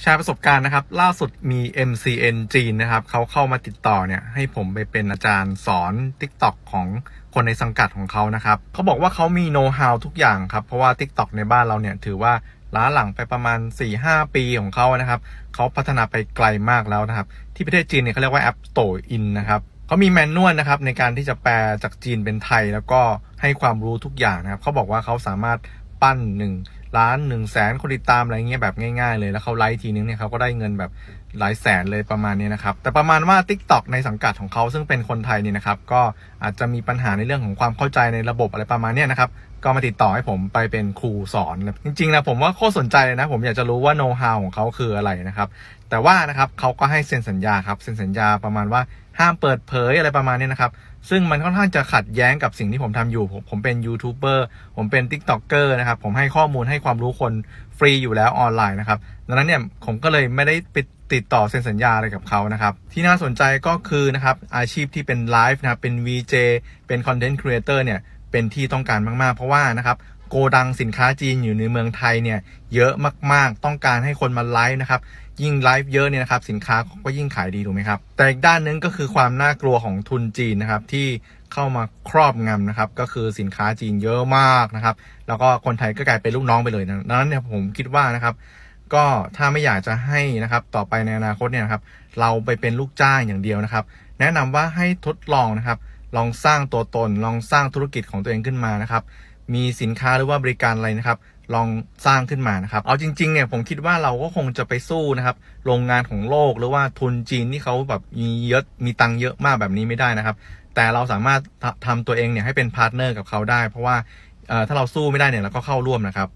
แชร์ประสบการณ์นะครับ ล่าสุดมี MCN จีนนะครับเขาเข้ามาติดต่อเนี่ยให้ผมไปเป็นอาจารย์สอน TikTok ของคนในสังกัดของเขานะครับเขาบอกว่าเขามีโน้ตฮาวทุกอย่างครับ เพราะว่า TikTok ในบ้านเราเนี่ยถือว่าล้าหลังไปประมาณ 4-5 ปีของเขานะครับเขาพัฒนาไปไกลมากแล้วนะครับ ที่ประเทศจีนเนี่ยเขาเรียกว่า App Store In นะครับเขามีแมนนวลนะครับในการที่จะแปลจากจีนเป็นไทย แล้วก็ให้ความรู้ทุกอย่างนะครับเขาบอกว่าเขาสามารถปั้นหนึ่ง ล้านหนึ่งแสนคนติดตามอะไรเงี้ยแบบง่ายๆ เลยแล้วเขาไลฟ์ทีนึงเนี่ยเขาก็ได้เงินแบบหลายแสนเลยประมาณนี้นะครับ แต่ประมาณว่า TikTok ในสังกัดของเขาซึ่งเป็นคนไทยนี่นะครับ ก็อาจจะมีปัญหาในเรื่องของความเข้าใจในระบบอะไรประมาณนี้นะครับ ก็มาติดต่อให้ผมไปเป็นครูสอน จริงๆนะผมว่าโคตรสนใจเลยนะ ผมอยากจะรู้ว่าโน้ตฮาวของเขาคืออะไรนะครับ แต่ว่านะครับเขาก็ให้เซ็นสัญญาครับเซ็นสัญญาประมาณว่าห้ามเปิดเผยอะไรประมาณนี้นะครับซึ่งมันค่อนข้างจะขัดแย้งกับสิ่งที่ผมทำอยู่ ผมผมเป็นยูทูบเบอร์ผมเป็น t ิ k t o k เกอร์นะครับ ผมให้ข้อมูลให้ความรู้คนฟรีอยู่แล้วออนไลน์นะครับดังนั้นเนี่ยผมก็เลยไม่ได้ไปติดต่อเซ็นสัญญาอะไรกับเขานะครับ ที่น่าสนใจก็คือนะครับอาชีพที่เป็นไลฟ์นะครับเป็น VJ เป็นคอนเทนต์ครีเอเตอร์เนี่ยเป็นที่ต้องการมาก ๆ เพราะว่านะครับ โกดังสินค้าจีนอยู่ในเมืองไทยเนี่ยเยอะมากๆ ต้องการให้คนมาไลฟ์นะครับยิ่งไลฟ์เยอะเนี่ยนะครับสินค้าก็ยิ่งขายดีถูกไหมครับ แต่อีกด้านนึงก็คือความน่ากลัวของทุนจีนนะครับที่เข้ามาครอบงำนะครับก็คือสินค้าจีนเยอะมากนะครับแล้วก็คนไทยก็กลายเป็นลูกน้องไปเลยนะดังนั้นเนี่ยผมคิดว่านะครับก็ถ้าไม่อยากจะให้นะครับต่อไปในอนาคตเนี่ยนะครับเราไปเป็นลูกจ้างอย่างเดียวนะครับ แนะนำว่าให้ทดลองนะครับลองสร้างตัวตน ลองสร้างธุรกิจของตัวเองขึ้นมานะครับ มีสินค้าหรือว่าบริการอะไรนะครับ ลองสร้างขึ้นมานะครับ เอาจริงๆเนี่ยผมคิดว่าเราก็คงจะไปสู้นะครับ โรงงานของโลกหรือว่าทุนจีนที่เขาแบบมีเยอะมีตังเยอะมากแบบนี้ไม่ได้นะครับ แต่เราสามารถทำทำตัวเองเนี่ยให้เป็นพาร์ทเนอร์กับเขาได้ เพราะว่าถ้าเราสู้ไม่ได้เนี่ยเราก็เข้าร่วมนะครับ